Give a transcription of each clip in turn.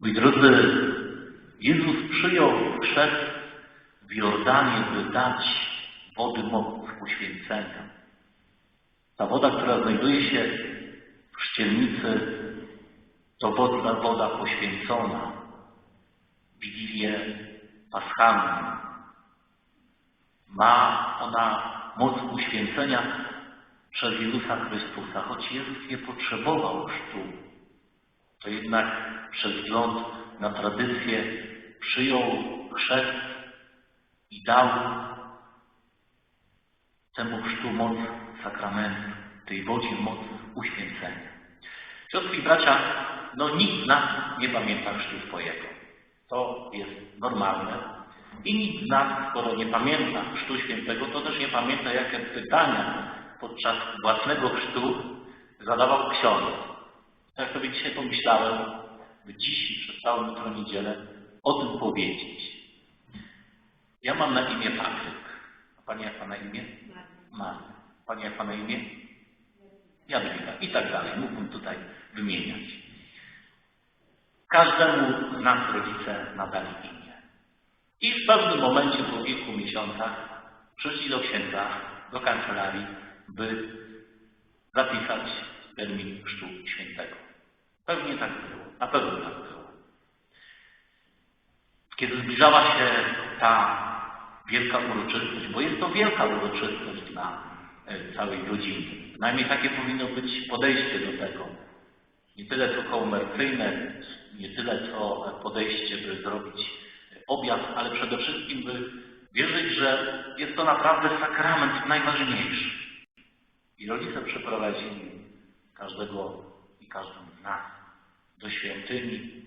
Moi drodzy, Jezus przyjął chrzest w Jordanie, by dać wody moców uświęcenia. Ta woda, która znajduje się w szcielnicy, to woda, woda poświęcona. Wigilię Paschalną. Ma ona moc uświęcenia przez Jezusa Chrystusa. Choć Jezus nie potrzebował chrztu, to jednak przez wzgląd na tradycję przyjął chrzest i dał temu chrztu moc sakramentu, tej wodzie moc uświęcenia. Siostry i bracia, no nikt z nas nie pamięta chrztu swojego. To jest normalne. I nikt z nas, skoro nie pamięta chrztu świętego, to też nie pamięta, jakie pytania podczas własnego chrztu zadawał ksiądz. Tak sobie dzisiaj pomyślałem, by dziś przez całą jutro niedzielę o tym powiedzieć. Ja mam na imię Patryk. A Pani jak Pana imię? Maria. Pani jak Pana imię? Jadwiga. I tak dalej. Mógłbym tutaj wymieniać. Każdemu z nas rodzice nadali imię. I w pewnym momencie po kilku miesiącach przyszli do księdza, do kancelarii, by zapisać termin chrztu świętego. Pewnie tak było. Na pewno tak było. Kiedy zbliżała się ta wielka uroczystość, bo jest to wielka uroczystość dla e, całej rodziny. Przynajmniej takie powinno być podejście do tego. Nie tyle co komercyjne, nie tyle co podejście, by zrobić obiad, ale przede wszystkim, by wierzyć, że jest to naprawdę sakrament najważniejszy. I rodzice przeprowadzili każdego i każdą z nas do świątyni,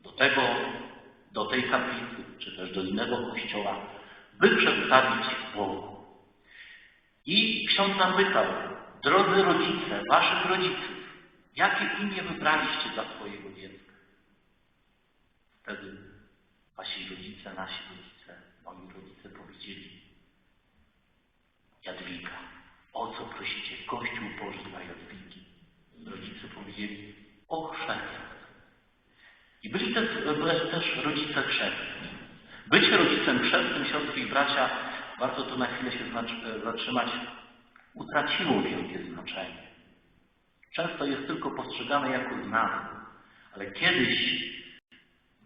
do tego, do tej kaplicy, czy też do innego kościoła, by przedstawić Bogu. I ksiądz zapytał, drodzy rodzice, waszych rodziców, jakie imię wybraliście dla swojego dziecka? Wtedy wasi rodzice, nasi rodzice, moi rodzice powiedzieli, Jadwiga, o co prosicie? Kościół Boży dla Jadwigi. Rodzice powiedzieli, o. I byli też, też rodzice chrzestni. Bycie rodzicem chrzestnym, siostry i bracia, warto tu na chwilę się zatrzymać, utraciło wielkie znaczenie. Często jest tylko postrzegane jako znak, ale kiedyś,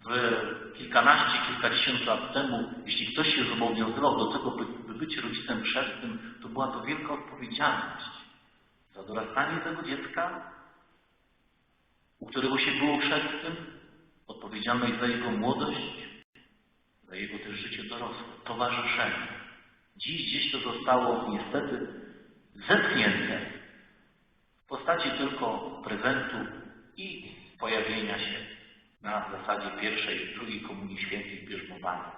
w kilkanaście, kilkadziesiąt lat temu, jeśli ktoś się zobowiązywał do tego, by być rodzicem chrzestnym, to była to wielka odpowiedzialność za dorastanie tego dziecka, u którego się było chrzestnym, odpowiedzialność za jego młodość, za jego też życie dorosłe, towarzyszenie. Dziś gdzieś to zostało niestety zepchnięte w postaci tylko prezentu i pojawienia się na zasadzie pierwszej i drugiej Komunii Świętej bierzmowania.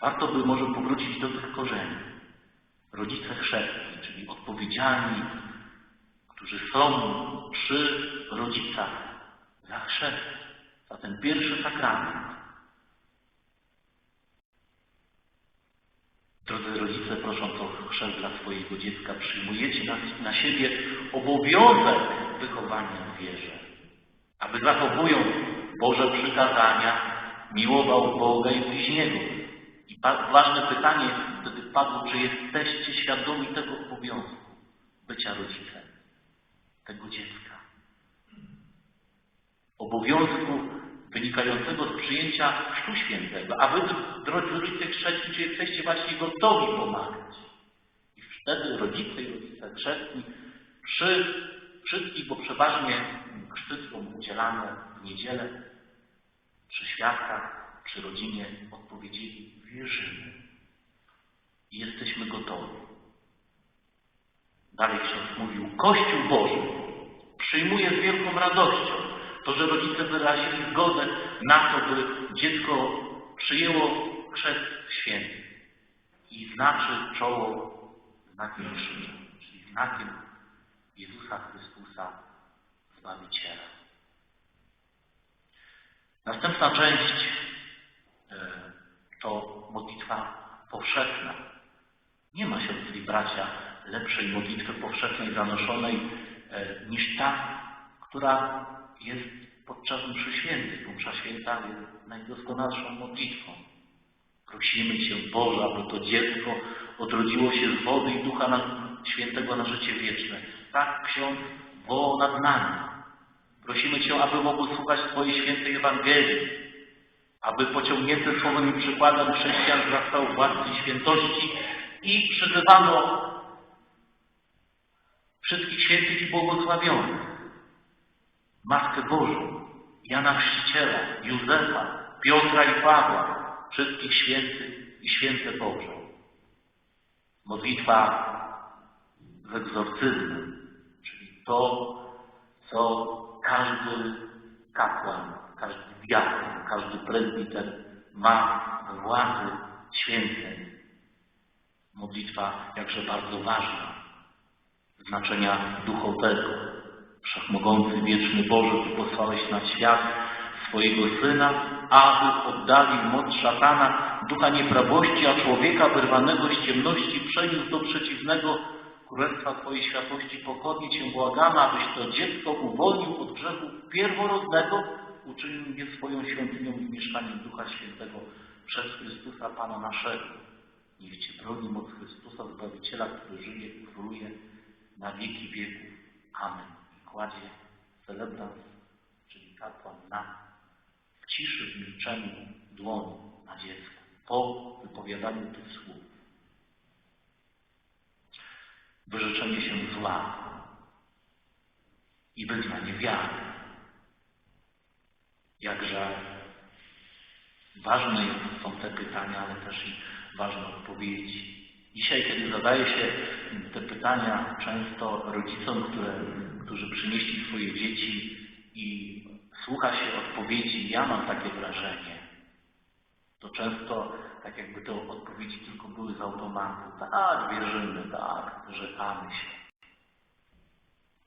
Warto by może powrócić do tych korzeni. Rodzice chrzestni, czyli odpowiedzialni, którzy są przy rodzicach za chrzest, za ten pierwszy sakrament. Drodzy rodzice, prosząc o chrzest dla swojego dziecka, przyjmujecie na, na siebie obowiązek wychowania w wierze, aby zachowując Boże przykazania, miłował Boga i bliźniego. I ważne pytanie wtedy padło, czy jesteście świadomi tego obowiązku bycia rodzicem tego dziecka. Obowiązku wynikającego z przyjęcia Chrztu Świętego. A wy, drodzy rodzice chrzestni, jesteście właśnie gotowi pomagać? I wtedy rodzice i rodzice chrzestni przy wszystkich, bo przeważnie chrzty są udzielane w niedzielę, przy świadkach, przy rodzinie odpowiedzieli, wierzymy i jesteśmy gotowi. Dalej ksiądz mówił, Kościół Boży przyjmuje z wielką radością to, że rodzice wyrazili zgodę na to, by dziecko przyjęło chrzest święty i znaczy czoło znakiem krzyża, czyli znakiem Jezusa Chrystusa, Zbawiciela. Następna część e, to modlitwa powszechna. Nie ma, siostry i bracia, lepszej modlitwy powszechnej zanoszonej e, niż ta, która jest podczas mszy świętej, msza święta jest najdoskonalszą modlitwą. Prosimy Cię, Boże, aby to dziecko odrodziło się z wody i Ducha na, Świętego na życie wieczne. Tak Ksiądz wołał nad nami. Prosimy Cię, aby mogło słuchać Twojej świętej Ewangelii, aby pociągnięte słowem i przykładem chrześcijan wzrastał w i świętości i przyzywano wszystkich świętych i błogosławionych. Matkę Bożą, Jana Chrzciciela, Józefa, Piotra i Pawła, wszystkich świętych i święte Boże. Modlitwa z egzorcyzmem, czyli to, co każdy kapłan, każdy diakon, każdy prezbiter ma we władzy świętej. Modlitwa jakże bardzo ważna, znaczenia duchowego. Wszechmogący, wieczny Boże, Ty posłałeś na świat swojego Syna, aby oddalił moc szatana, ducha nieprawości, a człowieka wyrwanego z ciemności przeniósł do przeciwnego Królestwa Twojej światłości. Pokornie Cię błagamy, abyś to dziecko uwolnił od grzechu pierworodnego, uczynił mnie swoją świątynią i mieszkaniem Ducha Świętego przez Chrystusa Pana naszego. Niech Cię broni moc Chrystusa, Zbawiciela, który żyje i króluje na wieki wieków. Amen. I kładzie celebrant, czyli kapłan na w ciszy, w milczeniu dłoń na dziecko po wypowiadaniu tych słów. Wyrzeczenie się zła i wyznanie wiary. Jakże ważne są te pytania, ale też i ważne odpowiedzi. Dzisiaj, kiedy zadaje się te pytania często rodzicom, które, którzy przynieśli swoje dzieci i słucha się odpowiedzi, ja mam takie wrażenie, to często tak jakby te odpowiedzi tylko były z automatu. Tak, wierzymy, tak, wyrzekamy się.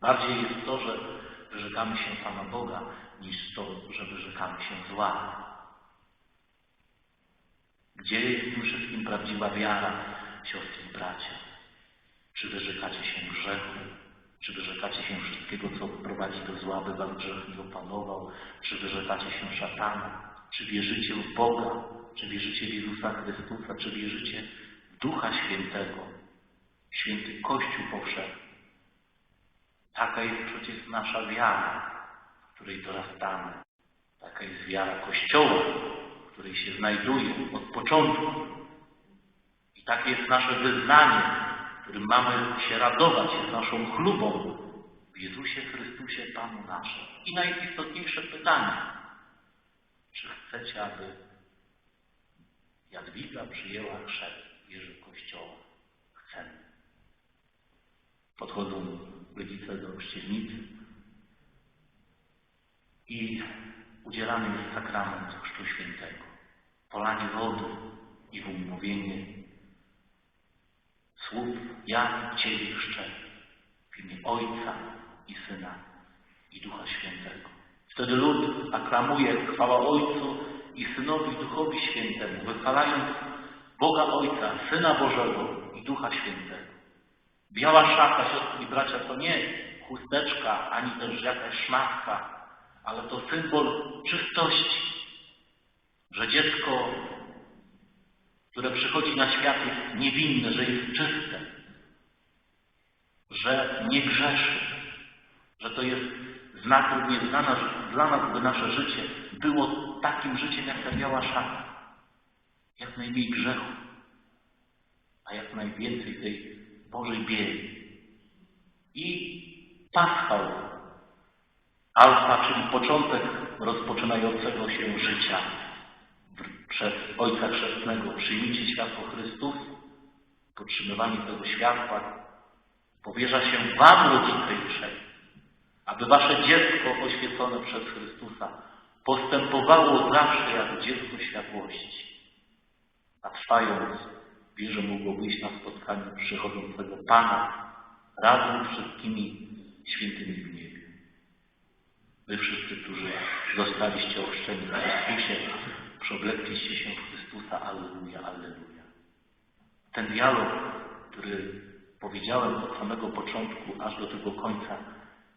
Bardziej jest to, że wyrzekamy się Pana Boga, niż to, że wyrzekamy się zła. Gdzie jest w tym wszystkim prawdziwa wiara, siostry i bracia? Czy wyrzekacie się grzechu? Czy wyrzekacie się wszystkiego, co prowadzi do zła, by was grzech nie opanował? Czy wyrzekacie się szatana? Czy wierzycie w Boga? Czy wierzycie w Jezusa Chrystusa? Czy wierzycie w Ducha Świętego? Święty Kościół powszechny. Taka jest przecież nasza wiara, w której dorastamy. Taka jest wiara Kościoła, w której się znajduje od początku. Takie jest nasze wyznanie, którym mamy się radować, jest naszą chlubą w Jezusie Chrystusie Panu naszym. I najistotniejsze pytanie, czy chcecie, aby Jadwiga przyjęła chrzest wieży Kościoła? Chcemy. Podchodzą rodzice do chrzcielnicy i udzielany jest sakrament Chrztu Świętego. Polanie wody i umówienie słów ja Ciebie chrzczę w imię Ojca i Syna i Ducha Świętego. Wtedy lud aklamuje chwała Ojcu i Synowi i Duchowi Świętemu, wychwalając Boga Ojca, Syna Bożego i Ducha Świętego. Biała szata, siostry i bracia, to nie chusteczka, ani też jakaś szmatka, ale to symbol czystości, że dziecko, które przychodzi na świat jest niewinne, że jest czyste, że nie grzeszy, że to jest znak dla nas, dla nas, by nasze życie było takim życiem jak ta biała szata. Jak najmniej grzechu, a jak najwięcej tej Bożej bieli. I paschał, alfa, czyli początek rozpoczynającego się życia przez Ojca Chrzestnego. Przyjmijcie światło Chrystus, podtrzymywanie tego światła powierza się Wam, rodzice aby Wasze dziecko oświecone przez Chrystusa postępowało zawsze jak dziecko światłości, a trwając wierzę mogło wyjść na spotkanie przychodzącego Pana razem z wszystkimi świętymi w niebie. Wy wszyscy, którzy zostaliście ochrzczeni w Chrystusie, przeoblekliście się w Chrystusa. Alleluja, Alleluja. Ten dialog, który powiedziałem od samego początku aż do tego końca,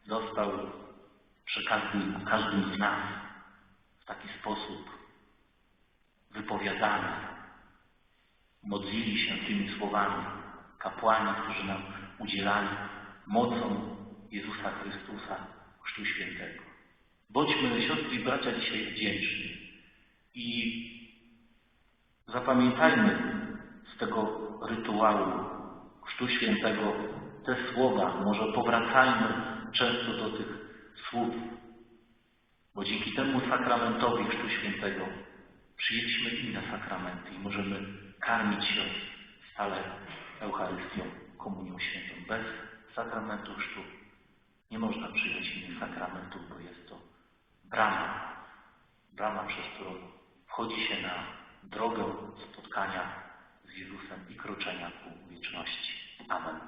został że każdy, każdym z nas w taki sposób wypowiadany modlili się tymi słowami kapłani, którzy nam udzielali mocą Jezusa Chrystusa, Chrztu Świętego. Bądźmy, siostry i bracia, dzisiaj wdzięczni i zapamiętajmy z tego rytuału Chrztu Świętego te słowa, może powracajmy często do tych słów, bo dzięki temu sakramentowi Chrztu Świętego przyjęliśmy inne sakramenty i możemy karmić się stale Eucharystią, Komunią Świętą. Bez sakramentu chrztu nie można przyjąć innych sakramentów, bo jest to brama, brama, przez którą wchodzi się na drogę spotkania z Jezusem i kroczenia ku wieczności. Amen.